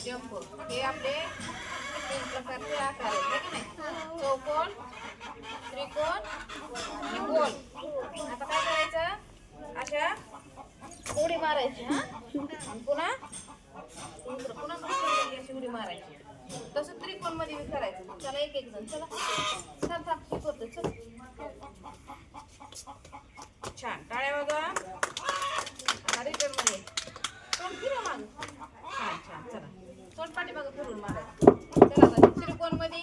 Jump हे आपले तीन प्रकारचे आकार आहेत है की नाही चौकोन त्रिकोण आणि गोल आता काय करायचं अशा उडी मारायची हा आणि पुन्हा इकडं पुन्हा दुसरीकडे अशी उडी मारायची तसं त्रिकोणमध्ये बी करायचं चला एक एक जण चला थांब थांब हे करतो चल छान टाळ्या वाजवा आता रिटर्नमध्ये तोंड फिरा माग छान छान चला तोंड पाठी मागं फिरून मारायचं चला आता त्रिकोणमध्ये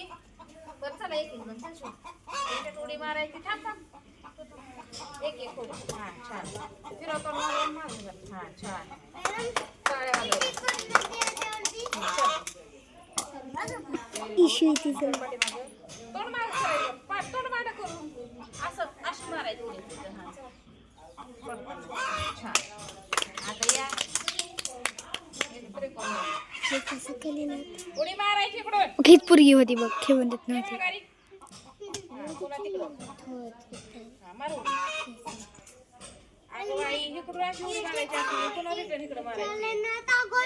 चला एक एक जण चल उडी मारायची थांब थांब एक एक उडी हां छान फिरव मारून जा. छान टाळ्या वाजवा तोंड मार करायचं. तोंड करून. असं अशी मारायची उडी चला. तोंड पाठीमागं. छान. आता या. एक त्रिकोण मारा. हे कसं केलेलं उडी मारायची इकडून हीच पोरगी होती बघ खेळून देत नव्हती माघारी. हा, पुन्हा तिकडून. हा, मार उडी. अगं बाई, इकडून अशी उडी मारायची असली, पुन्हा return इकडं मारायची.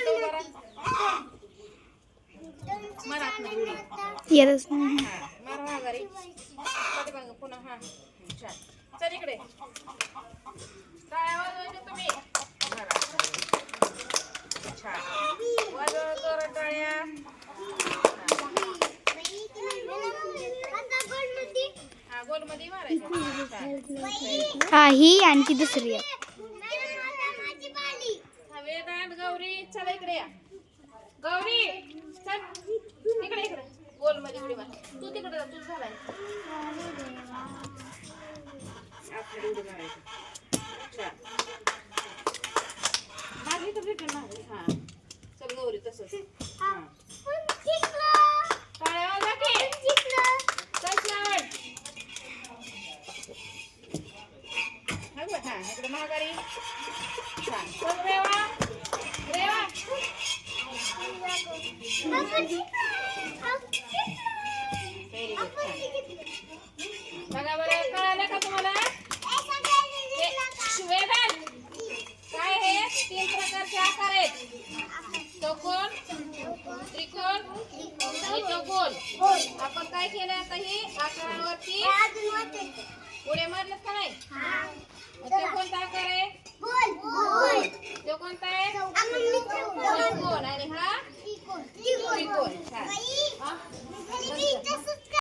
इकडं मारा. मारा आतमध्ये उडी. येतच नाही हा, मार माघारी. पाठीमागं पुन्हा हा. छान. चल इकडे. टाळ्या वाजवायच्या तुम्ही. मारा. छान. वाजवा जोरात टाळ्या. हा, गोलमध्ये मारायच्या. छान. हा ही आणि ती दुसरी. हा, गौरी चला इकडे या गौरी चल इकडे इकडे गोलमध्ये उडी मार तू तिकडे जा, तुझं झालाय आपल्याला उडी मारायची तसंच हा. टाळ्या वाजवा की चल श्रावण हा गं, हा इकडे महागारी छान चल रेवा? रेवा व्हेरी गुड छान बघा बरं कळालं का तुम्हाला वेदांत काय हे तीन प्रकारचे आकार आहेत चौकोन त्रिकोण आणि चौकोन आपण काय केलं आता हे? आकारावरती उड्या मारल्यात का नाही?